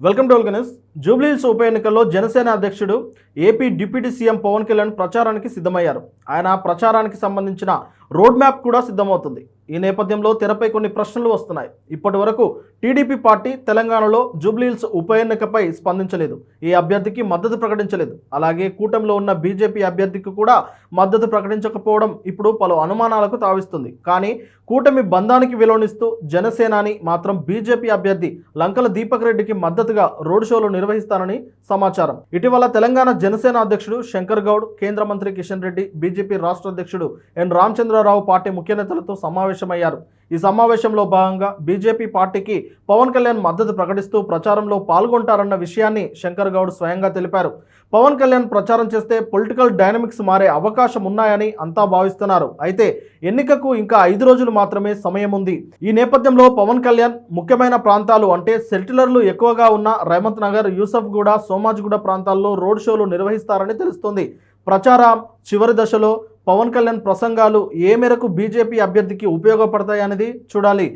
Welcome to వెల్కనెస్ Jubilee Hills ఉప ఎన్నికల్లో జనసేన అధ్యక్షుడు AP deputy CM Pawan Kalyan ప్రచారానికి సిద్ధమయ్యారు. ఆయన ప్రచారానికి సంబంధించిన రోడ్ మ్యాప్ కూడా సిద్ధమవుతుంది. ఈ నేపథ్యంలో తెరపై కొన్ని ప్రశ్నలు వస్తున్నాయి. ఇప్పటి వరకు టీడీపీ పార్టీ తెలంగాణలో జూబ్లీహిల్స్ ఉప ఎన్నికపై స్పందించలేదు. ఈ అభ్యర్థికి మద్దతు ప్రకటించలేదు. అలాగే కూటమిలో ఉన్న బీజేపీ అభ్యర్థికి కూడా మద్దతు ప్రకటించకపోవడం ఇప్పుడు పలు అనుమానాలకు తావిస్తుంది. కానీ కూటమి బంధానికి విలోనిస్తూ జనసేనాని మాత్రం బీజేపీ అభ్యర్థి లంకల దీపక్ రెడ్డికి మద్దతుగా రోడ్ షోలు నిర్వహిస్తానని సమాచారం. ఇటీవల తెలంగాణ జనసేన అధ్యక్షుడు శంకర్ గౌడ్ కేంద్ర మంత్రి కిషన్ రెడ్డి బీజేపీ రాష్ట్ర అధ్యక్షుడు ఎన్ రామచంద్రరావు పార్టీ ముఖ్య నేతలతో సమావేశమయ్యారు. ఈ సమావేశంలో భాగంగా బీజేపీ పార్టీకి పవన్ కళ్యాణ్ మద్దతు ప్రకటిస్తూ ప్రచారంలో పాల్గొంటారన్న విషయాన్ని శంకర్ గౌడ్ స్వయంగా తెలిపారు. పవన్ కళ్యాణ్ ప్రచారం చేస్తే పొలిటికల్ డైనమిక్స్ మారే అవకాశం ఉన్నాయని అంతా భావిస్తున్నారు. అయితే ఎన్నికకు ఇంకా ఐదు రోజులు మాత్రమే సమయం ఉంది. ఈ నేపథ్యంలో పవన్ కళ్యాణ్ ముఖ్యమైన ప్రాంతాలు అంటే సెటిలర్లు ఎక్కువగా ఉన్న రేవంత్ నగర్ యూసఫ్గూడ సోమాజిగూడ ప్రాంతాల్లో రోడ్ షోలు నిర్వహిస్తారని తెలుస్తోంది. ప్రచారం చివరి దశలో పవన్ కళ్యాణ్ ప్రసంగాలు ఏ మేరకు బీజేపీ అభ్యర్థికి ఉపయోగపడతాయనేది చూడాలి.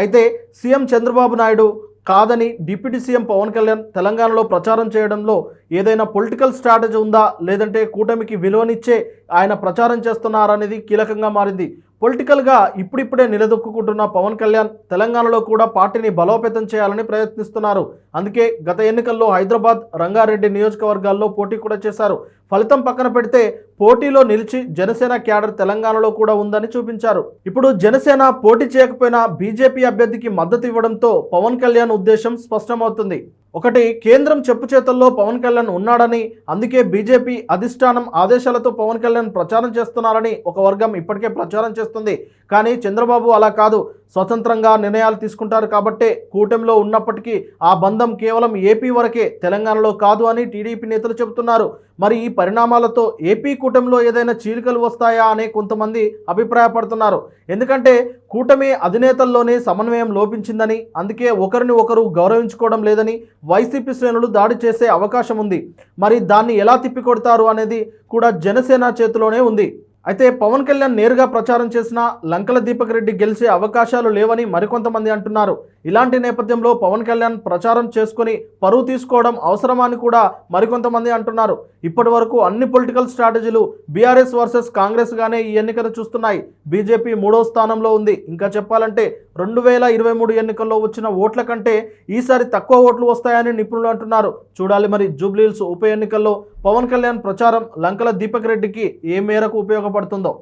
అయితే సీఎం చంద్రబాబు నాయుడు కాదని డిప్యూటీ సీఎం పవన్ కళ్యాణ్ తెలంగాణలో ప్రచారం చేయడంలో ఏదైనా పొలిటికల్ స్ట్రాటజీ ఉందా? లేదంటే కూటమికి విలువనిచ్చే ఆయన ప్రచారం చేస్తున్నారనేది కీలకంగా మారింది. పొలిటికల్గా ఇప్పుడిప్పుడే నిలదొక్కుంటున్న పవన్ కళ్యాణ్ తెలంగాణలో కూడా పార్టీని బలోపేతం చేయాలని ప్రయత్నిస్తున్నారు. అందుకే గత ఎన్నికల్లో హైదరాబాద్ రంగారెడ్డి నియోజకవర్గాల్లో పోటీ కూడా చేశారు. ఫలితం పక్కన పెడితే పోటీలో నిలిచి జనసేన క్యాడర్ తెలంగాణలో కూడా ఉందని చూపించారు. ఇప్పుడు జనసేన పోటీ చేయకపోయినా బీజేపీ అభ్యర్థికి మద్దతు ఇవ్వడంతో పవన్ కళ్యాణ్ ఉద్దేశం స్పష్టమవుతుంది. ఒకటి కేంద్రం చెప్పు చేతల్లో పవన్ కళ్యాణ్ ఉన్నాడని అందుకే బీజేపీ అధిష్టానం ఆదేశాలతో పవన్ కళ్యాణ్ ప్రచారం చేస్తున్నారని ఒక వర్గం ఇప్పటికే ప్రచారం చేస్తుంది. కానీ చంద్రబాబు అలా కాదు. స్వతంత్రంగా నిర్ణయాలు తీసుకుంటారు కాబట్టే కూటమిలో ఉన్నప్పటికీ ఆ బంధం కేవలం ఏపీ వరకే తెలంగాణలో కాదు అని టీడీపీ నేతలు చెబుతున్నారు. మరి ఈ పరిణామాలతో ఏపీ కూటమిలో ఏదైనా చీలికలు వస్తాయా అనే కొంతమంది అభిప్రాయపడుతున్నారు. ఎందుకంటే కూటమి అధినేతల్లోనే సమన్వయం లోపించిందని అందుకే ఒకరిని ఒకరు గౌరవించుకోవడం లేదని వైసీపీ శ్రేణులు దాడి చేసే అవకాశం ఉంది. మరి దాన్ని ఎలా తిప్పికొడతారు అనేది కూడా జనసేన చేతిలోనే ఉంది. అయితే పవన్ కళ్యాణ్ నేరుగా ప్రచారం చేసిన లంకల దీపక్ రెడ్డి గెలిచే అవకాశాలు లేవని మరికొంతమంది అంటున్నారు. ఇలాంటి నేపథ్యంలో పవన్ కళ్యాణ్ ప్రచారం చేసుకుని పరువు తీసుకోవడం అవసరమని కూడా మరికొంతమంది అంటున్నారు. ఇప్పటి వరకు అన్ని పొలిటికల్ స్ట్రాటజీలు బీఆర్ఎస్ వర్సెస్ కాంగ్రెస్గానే ఈ ఎన్నికను చూస్తున్నాయి. బీజేపీ మూడో స్థానంలో ఉంది. ఇంకా చెప్పాలంటే రెండు వేల ఇరవై మూడు ఎన్నికల్లో వచ్చిన ఓట్ల కంటే ఈసారి తక్కువ ఓట్లు వస్తాయని నిపుణులు అంటున్నారు. చూడాలి మరి జూబ్లీహిల్స్ ఉప ఎన్నికల్లో పవన్ కళ్యాణ్ ప్రచారం లంకల దీపక్ రెడ్డికి ఏ మేరకు ఉపయోగపడుతుందో.